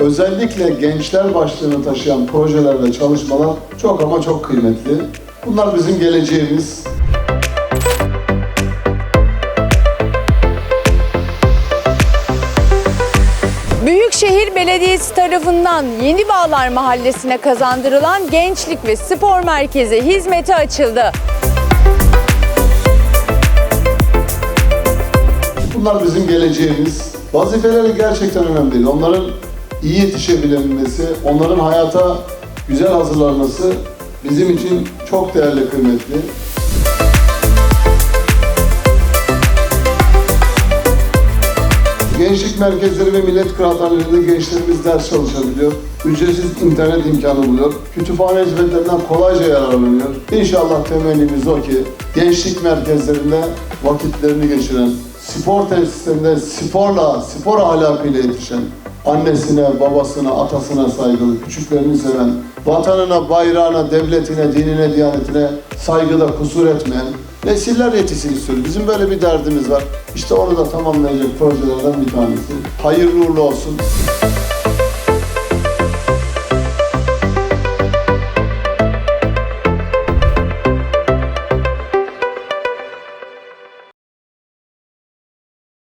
özellikle gençler başlığını taşıyan projeler ve çalışmalar çok ama çok kıymetli. Bunlar bizim geleceğimiz. Büyükşehir Belediyesi tarafından Yeni Bağlar Mahallesi'ne kazandırılan Gençlik ve Spor Merkezi hizmete açıldı. Bunlar bizim geleceğimiz. Vazifeleri gerçekten önemli değil. Onların iyi yetişebilmesi, onların hayata güzel hazırlanması bizim için çok değerli, kıymetli. Gençlik merkezleri ve millet kıraathanelerinde gençlerimiz ders çalışabiliyor. Ücretsiz internet imkanı buluyor. Kütüphane hizmetlerinden kolayca yararlanıyor. İnşallah temennimiz o ki gençlik merkezlerinde vakitlerini geçiren, spor tesislerinde sporla, spor ahlakıyla yetişen, annesine, babasına, atasına saygılı, küçüklerini seven, vatanına, bayrağına, devletine, dinine, diyanetine saygıda kusur etmeyen nesiller yetişsin istiyoruz. Bizim böyle bir derdimiz var. İşte onu da tamamlayacak projelerden bir tanesi. Hayırlı uğurlu olsun.